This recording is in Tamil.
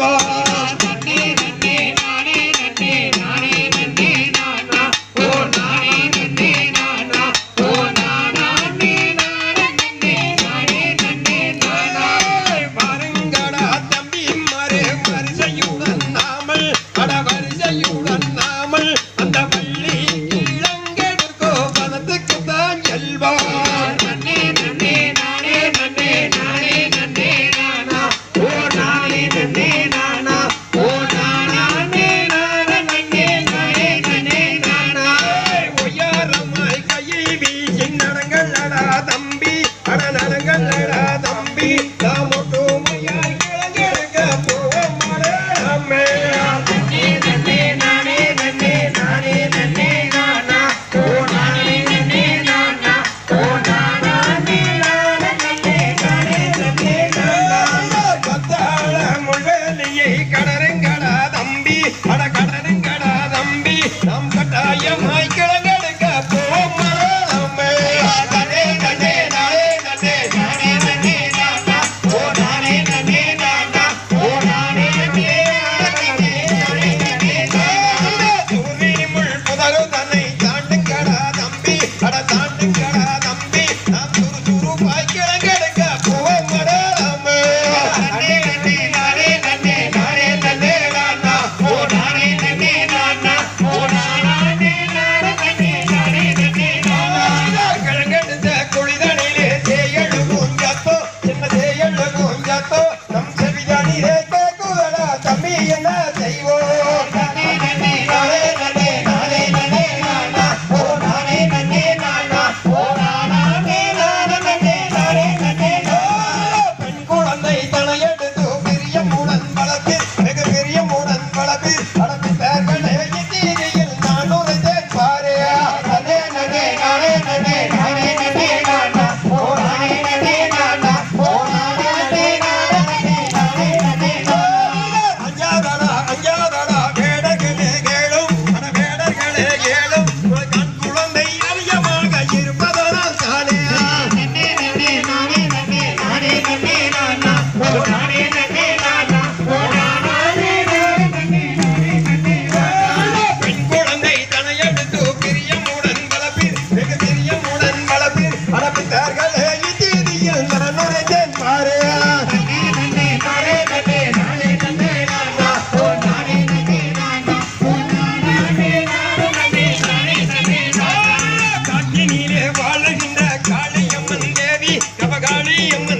Shiva. தம்பி என்ன செய்வோம் நானா காட்டினிலே